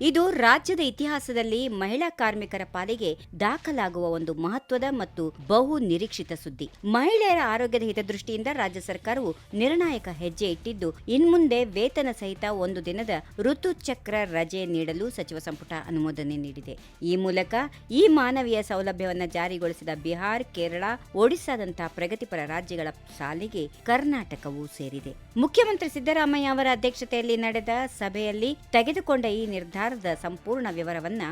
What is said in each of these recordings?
ಇದು ರಾಜ್ಯದ ಇತಿಹಾಸದಲ್ಲಿ ಮಹಿಳಾ ಕಾರ್ಮಿಕರ ಪಾಲಿಗೆ ದಾಖಲಾಗುವ ಒಂದು ಮಹತ್ವದ ಮತ್ತು ಬಹು ನಿರೀಕ್ಷಿತ ಸುದ್ದಿ. ಮಹಿಳೆಯರ ಆರೋಗ್ಯದ ಹಿತದೃಷ್ಟಿಯಿಂದ ರಾಜ್ಯ ಸರ್ಕಾರವು ನಿರ್ಣಾಯಕ ಹೆಜ್ಜೆ ಇಟ್ಟಿದ್ದು, ಇನ್ಮುಂದೆ ವೇತನ ಸಹಿತ ಒಂದು ದಿನದ ಋತುಚಕ್ರ ರಜೆ ನೀಡಲು ಸಚಿವ ಸಂಪುಟ ಅನುಮೋದನೆ ನೀಡಿದೆ. ಈ ಮೂಲಕ ಈ ಮಾನವೀಯ ಸೌಲಭ್ಯವನ್ನು ಜಾರಿಗೊಳಿಸಿದ ಬಿಹಾರ್, ಕೇರಳ ಒಡಿಶಾದಂತಹ ಪ್ರಗತಿಪರ ರಾಜ್ಯಗಳ ಸಾಲಿಗೆ ಕರ್ನಾಟಕವೂ ಸೇರಿದೆ. ಮುಖ್ಯಮಂತ್ರಿ ಸಿದ್ದರಾಮಯ್ಯ ಅವರ ಅಧ್ಯಕ್ಷತೆಯಲ್ಲಿ ನಡೆದ ಸಭೆಯಲ್ಲಿ ತೆಗೆದುಕೊಂಡ ಈ ನಿರ್ಧಾರದ ಸಂಪೂರ್ಣ ವಿವರವನ್ನ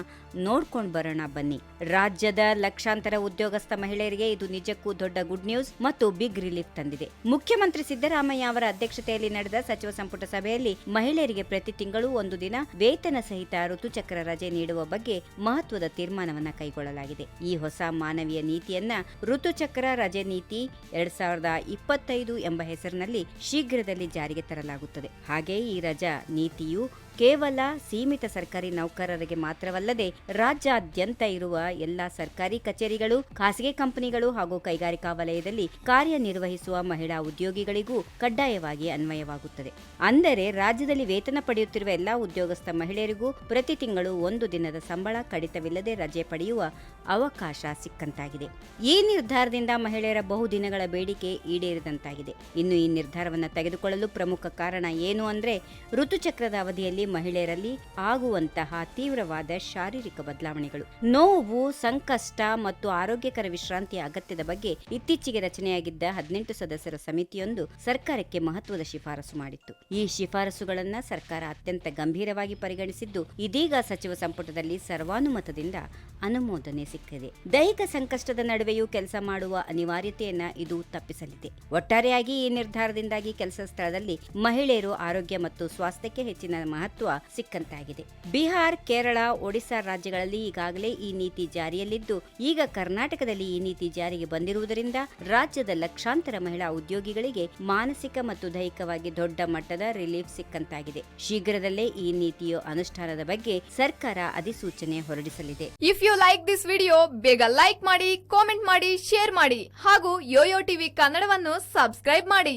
ನೋಡ್ಕೊಂಡು ಬರೋಣ ಬನ್ನಿ. ರಾಜ್ಯದ ಲಕ್ಷಾಂತರ ಉದ್ಯೋಗಸ್ಥ ಮಹಿಳೆಯರಿಗೆ ಇದು ನಿಜಕ್ಕೂ ದೊಡ್ಡ ಗುಡ್ ನ್ಯೂಸ್ ಮತ್ತು ಬಿಗ್ ರಿಲೀಫ್ ತಂದಿದೆ. ಮುಖ್ಯಮಂತ್ರಿ ಸಿದ್ದರಾಮಯ್ಯ ಅವರ ಅಧ್ಯಕ್ಷತೆಯಲ್ಲಿ ನಡೆದ ಸಚಿವ ಸಂಪುಟ ಸಭೆಯಲ್ಲಿ ಮಹಿಳೆಯರಿಗೆ ಪ್ರತಿ ತಿಂಗಳು ಒಂದು ದಿನ ವೇತನ ಸಹಿತ ಋತುಚಕ್ರ ರಜೆ ನೀಡುವ ಬಗ್ಗೆ ಮಹತ್ವದ ತೀರ್ಮಾನವನ್ನ ಕೈಗೊಳ್ಳಲಾಗಿದೆ. ಈ ಹೊಸ ಮಾನವೀಯ ನೀತಿಯನ್ನ ಋತುಚಕ್ರ ರಜೆ ನೀತಿ ಎರಡ್ ಸಾವಿರದ ಇಪ್ಪತ್ತೈದು ಎಂಬ ಹೆಸರಿನಲ್ಲಿ ಶೀಘ್ರದಲ್ಲಿ ಜಾರಿಗೆ ತರಲಾಗುತ್ತದೆ. ಹಾಗೆಯೇ ಈ ರಜಾ ನೀತಿಯು ಕೇವಲ ಸೀಮಿತ ಸರ್ಕಾರಿ ನೌಕರರಿಗೆ ಮಾತ್ರವಲ್ಲದೆ ರಾಜ್ಯಾದ್ಯಂತ ಇರುವ ಎಲ್ಲಾ ಸರ್ಕಾರಿ ಕಚೇರಿಗಳು, ಖಾಸಗಿ ಕಂಪನಿಗಳು ಹಾಗೂ ಕೈಗಾರಿಕಾ ವಲಯದಲ್ಲಿ ಕಾರ್ಯನಿರ್ವಹಿಸುವ ಮಹಿಳಾ ಉದ್ಯೋಗಿಗಳಿಗೂ ಕಡ್ಡಾಯವಾಗಿ ಅನ್ವಯವಾಗುತ್ತದೆ. ಅಂದರೆ ರಾಜ್ಯದಲ್ಲಿ ವೇತನ ಪಡೆಯುತ್ತಿರುವ ಎಲ್ಲಾ ಉದ್ಯೋಗಸ್ಥ ಮಹಿಳೆಯರಿಗೂ ಪ್ರತಿ ತಿಂಗಳು ಒಂದು ದಿನದ ಸಂಬಳ ಕಡಿತವಿಲ್ಲದೆ ರಜೆ ಪಡೆಯುವ ಅವಕಾಶ ಸಿಕ್ಕಂತಾಗಿದೆ. ಈ ನಿರ್ಧಾರದಿಂದ ಮಹಿಳೆಯರ ಬಹುದಿನಗಳ ಬೇಡಿಕೆ ಈಡೇರಿದಂತಾಗಿದೆ. ಇನ್ನು ಈ ನಿರ್ಧಾರವನ್ನು ತೆಗೆದುಕೊಳ್ಳಲು ಪ್ರಮುಖ ಕಾರಣ ಏನು ಅಂದ್ರೆ ಋತುಚಕ್ರದ ಅವಧಿಯಲ್ಲಿ ಮಹಿಳೆಯರಲ್ಲಿ ಆಗುವಂತಹ ತೀವ್ರವಾದ ಶಾರೀರಿಕ ಬದಲಾವಣೆಗಳು. ನೋವು, ಸಂಕಷ್ಟ ಮತ್ತು ಆರೋಗ್ಯಕರ ವಿಶ್ರಾಂತಿಯ ಅಗತ್ಯದ ಬಗ್ಗೆ ಇತ್ತೀಚೆಗೆ ರಚನೆಯಾಗಿದ್ದ ಹದಿನೆಂಟು ಸದಸ್ಯರ ಸಮಿತಿಯೊಂದು ಸರ್ಕಾರಕ್ಕೆ ಮಹತ್ವದ ಶಿಫಾರಸು ಮಾಡಿತ್ತು. ಈ ಶಿಫಾರಸುಗಳನ್ನ ಸರ್ಕಾರ ಅತ್ಯಂತ ಗಂಭೀರವಾಗಿ ಪರಿಗಣಿಸಿದ್ದು, ಇದೀಗ ಸಚಿವ ಸಂಪುಟದಲ್ಲಿ ಸರ್ವಾನುಮತದಿಂದ ಅನುಮೋದನೆ ಸಿಕ್ಕಿದೆ. ದೈಹಿಕ ಸಂಕಷ್ಟದ ನಡುವೆಯೂ ಕೆಲಸ ಮಾಡುವ ಅನಿವಾರ್ಯತೆಯನ್ನ ಇದು ತಪ್ಪಿಸಲಿದೆ. ಒಟ್ಟಾರೆಯಾಗಿ ಈ ನಿರ್ಧಾರದಿಂದಾಗಿ ಕೆಲಸ ಸ್ಥಳದಲ್ಲಿ ಮಹಿಳೆಯರು ಆರೋಗ್ಯ ಮತ್ತು ಸ್ವಾಸ್ಥ್ಯಕ್ಕೆ ಹೆಚ್ಚಿನ ಮಹತ್ವ ಸಿಕ್ಕಂತಾಗಿದೆ. ಬಿಹಾರ್, ಕೇರಳ, ಒಡಿಶಾ ರಾಜ್ಯಗಳಲ್ಲಿ ಈಗಾಗಲೇ ಈ ನೀತಿ ಜಾರಿಯಲ್ಲಿದ್ದು, ಈಗ ಕರ್ನಾಟಕದಲ್ಲಿ ಈ ನೀತಿ ಜಾರಿಗೆ ಬಂದಿರುವುದರಿಂದ ರಾಜ್ಯದ ಲಕ್ಷಾಂತರ ಮಹಿಳಾ ಉದ್ಯೋಗಿಗಳಿಗೆ ಮಾನಸಿಕ ಮತ್ತು ದೈಹಿಕವಾಗಿ ದೊಡ್ಡ ಮಟ್ಟದ ರಿಲೀಫ್ ಸಿಕ್ಕಂತಾಗಿದೆ. ಶೀಘ್ರದಲ್ಲೇ ಈ ನೀತಿಯ ಅನುಷ್ಠಾನದ ಬಗ್ಗೆ ಸರ್ಕಾರ ಅಧಿಸೂಚನೆ ಹೊರಡಿಸಲಿದೆ. If you like this video ಬೇಗ ಲೈಕ್ ಮಾಡಿ ಕಾಮೆಂಟ್ ಮಾಡಿ ಶೇರ್ ಮಾಡಿ ಹಾಗೂ ಯೋಯೋ ಟಿವಿ ಕನ್ನಡವನ್ನು ಸಬ್ಸ್ಕ್ರೈಬ್ ಮಾಡಿ.